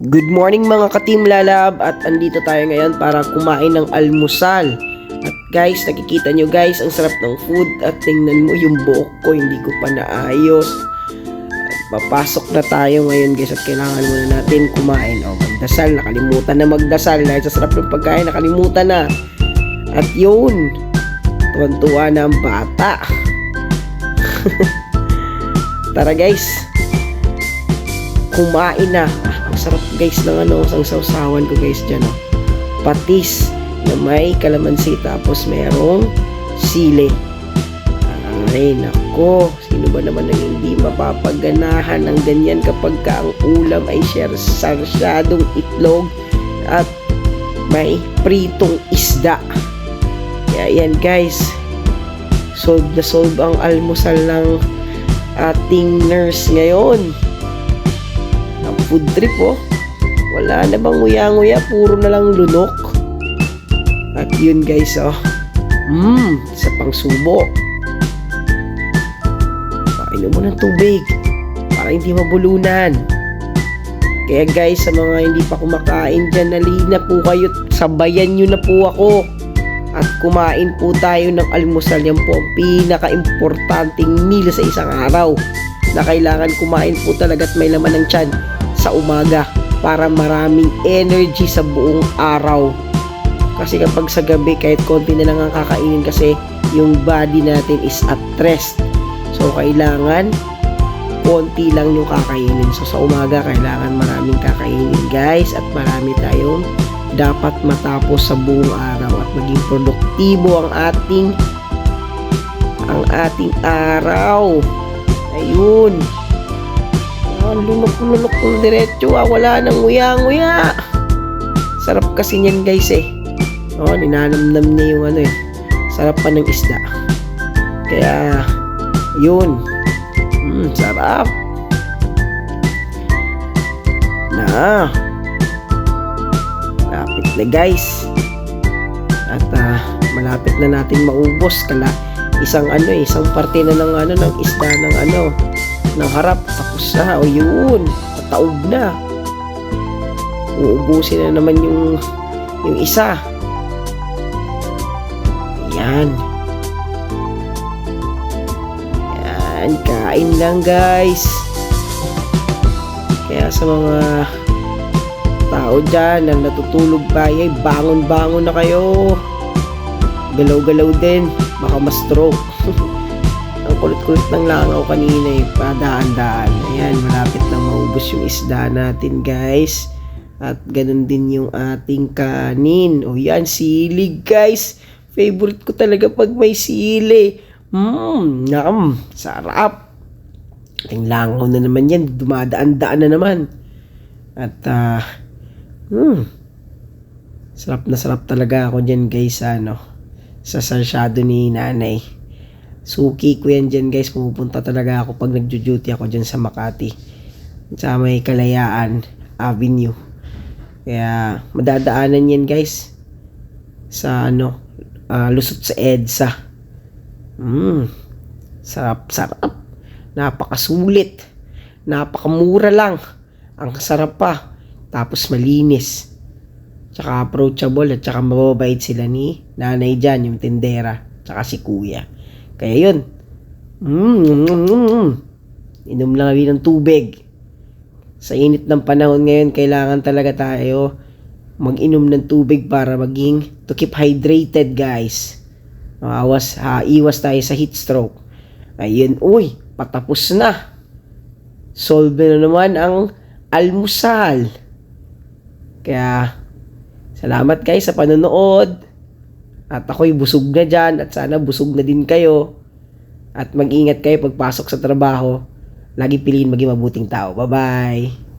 Good morning mga ka-team lalab at andito tayo ngayon para kumain ng almusal. At guys, nakikita nyo guys, ang sarap ng food at tingnan mo yung buhok ko, hindi ko pa naayos. At papasok na tayo ngayon guys at kailangan muna natin kumain. O, magdasal, nakalimutan na magdasal dahil sa sarap ng pagkain, nakalimutan na. At yun, tuwan-tuwa na ang bata. Tara guys, kumain na. Guys ng ano, ang sausawan ko guys dyan. Oh. Patis na may kalamansi tapos merong sili. Ay, nako. Sino ba naman ang hindi mapapaganahan ng ganyan kapag ka ang ulam ay share sarsyadong itlog at may pritong isda. Kaya yan guys. Solve na solve ang almusal ng ating nurse ngayon. Ang food trip oh. Wala na bang nguya-nguya, puro na lang lunok. At yun guys oh. Mmm, sa pangsubo. Painom mo ng tubig para hindi mabulunan. Kaya guys, sa mga hindi pa kumakain dyan, nalina po kayo. Sabayan nyo na po ako. At kumain po tayo ng almusal. Yan po ang pinaka-importanting meal sa isang araw. Na kailangan kumain po talaga at may laman ng tiyan sa umaga para maraming energy sa buong araw. Kasi kapag sa gabi, kahit konti na lang ang kakainin kasi yung body natin is at rest. So, kailangan konti lang yung kakainin. So, sa umaga, kailangan maraming kakainin, guys. At marami tayong dapat matapos sa buong araw at maging produktibo ang ating ang ating araw. Ayun. Ah, lunok-lunok ng diretso. Ah. Wala nang nguya-nguya. Sarap kasi niyan, guys, eh. Oh, ninanamnam niya yung ano eh. Sarap pa ng isda. Kaya, yun. Mm, sarap. Na. Lapit na guys. At ah, malapit na natin maubos kala isang ano eh, isang parte na ng ano ng isda ng ano ng harap tapos na o yun pataob na. Uubusin na naman yung yung isa. Yan. Yan kain lang guys. Kaya sa mga tao dyan na natutulog pa ay bangon-bangon na kayo. Galaw-galaw din. Baka ma-stroke kulit-kulit ng langaw kanina eh padaan-daan ayan malapit na maubos yung isda natin guys. At ganun din yung ating kanin. O yan silig guys. Favorite ko talaga pag may sili. Mmm nam sarap. Ang langaw na naman yan. Dumadaan-daan na naman. At ah Hmm. Sarap na sarap talaga ako dyan guys ano. Sa sarsyado ni nanay. Suki ko yan dyan guys. Pumupunta talaga ako pag nagjo-duty ako dyan sa Makati. Sa may Kalayaan Avenue. Kaya madadaanan yan guys. Sa ano. ah, lusot sa EDSA. Hmm. Sarap sarap. Napakasulit. Napakamura lang. Ang sarap pa. Tapos malinis. Tsaka approachable at tsaka mababait sila ni nanay dyan, yung tindera. Tsaka si kuya. Kaya yun. Mm, mm, mm, mm. Inom lang kami ng tubig. Sa init ng panahon ngayon, kailangan talaga tayo mag-inom ng tubig para maging to keep hydrated guys. Awas, ha, iwas tayo sa heat stroke. Ayun, uy, patapos na. Solve na naman ang almusal. Kaya, salamat guys sa panonood. At ako'y busog na dyan at sana busog na din kayo. At mag-ingat kayo pagpasok sa trabaho. Lagi piliin maging mabuting tao. Bye-bye!